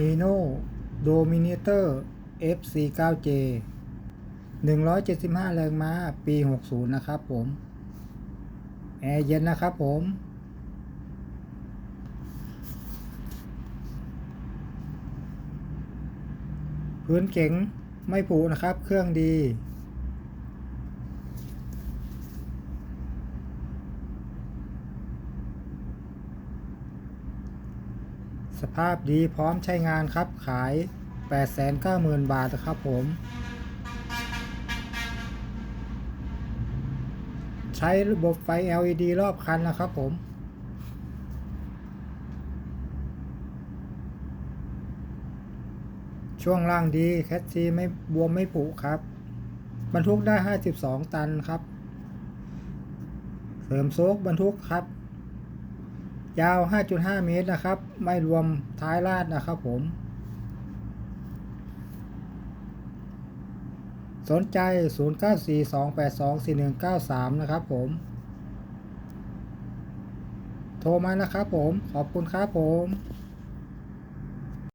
ฮีโน่โดมิเนเตอร์ FC9J 175 แรงม้า ปี 60 นะครับผม แอร์เย็นนะครับผม พื้นเก๋งไม่ผูนะครับ เครื่องดี สภาพดีพร้อมใช้งานครับขาย 890,000 บาทนะครับผม ใช้ระบบไฟ LED รอบคันนะครับผมช่วงล่างดีแคทซีไม่บวมไม่ผุครับ บรรทุกได้ 52 ตันครับ เสริมโซกบรรทุกครับ ยาว 5.5 เมตรนะครับ ไม่รวมท้ายลาดนะครับผม สนใจ 0942824193 นะครับผม โทรมานะครับผม ขอบคุณครับผม